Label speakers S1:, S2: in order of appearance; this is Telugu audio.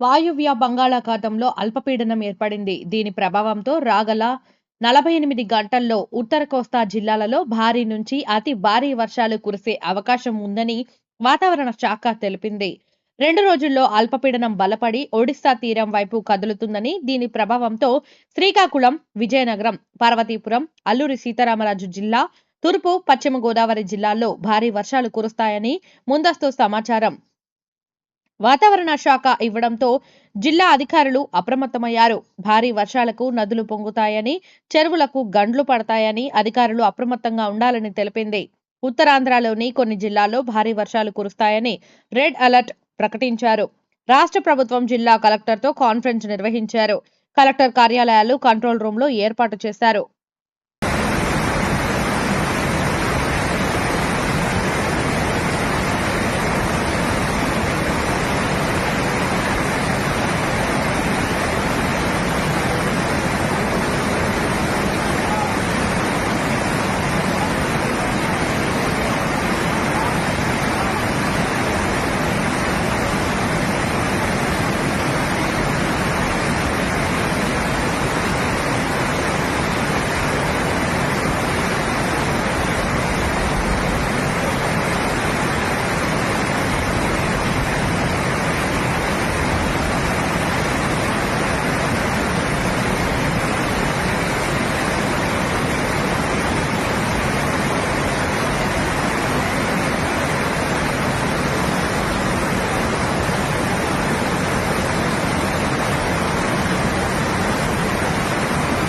S1: వాయువ్య బంగాళాఖాతంలో అల్పపీడనం ఏర్పడింది. దీని ప్రభావంతో రాగల నలభై ఎనిమిది గంటల్లో ఉత్తర కోస్తా జిల్లాలలో భారీ నుంచి అతి భారీ వర్షాలు కురిసే అవకాశం ఉందని వాతావరణ శాఖ తెలిపింది. రెండు రోజుల్లో అల్పపీడనం బలపడి ఒడిస్సా తీరం వైపు కదులుతుందని దీని ప్రభావంతో శ్రీకాకుళం విజయనగరం పార్వతీపురం అల్లూరి సీతారామరాజు జిల్లా తూర్పు పశ్చిమ గోదావరి జిల్లాల్లో భారీ వర్షాలు కురుస్తాయని ముందస్తు సమాచారం వాతావరణ శాఖ ఇవ్వడంతో జిల్లా అధికారులు అప్రమత్తమయ్యారు. భారీ వర్షాలకు నదులు పొంగుతాయని చెరువులకు గండ్లు పడతాయని అధికారులు అప్రమత్తంగా ఉండాలని తెలిపింది. ఉత్తరాంధ్రలోని కొన్ని జిల్లాల్లో భారీ వర్షాలు కురుస్తాయని రెడ్ అలర్ట్ ప్రకటించారు. రాష్ట్ర ప్రభుత్వం జిల్లా కలెక్టర్తో కాన్ఫరెన్స్ నిర్వహించారు. కలెక్టర్ కార్యాలయాలు కంట్రోల్ రూమ్లో ఏర్పాటు చేశారు.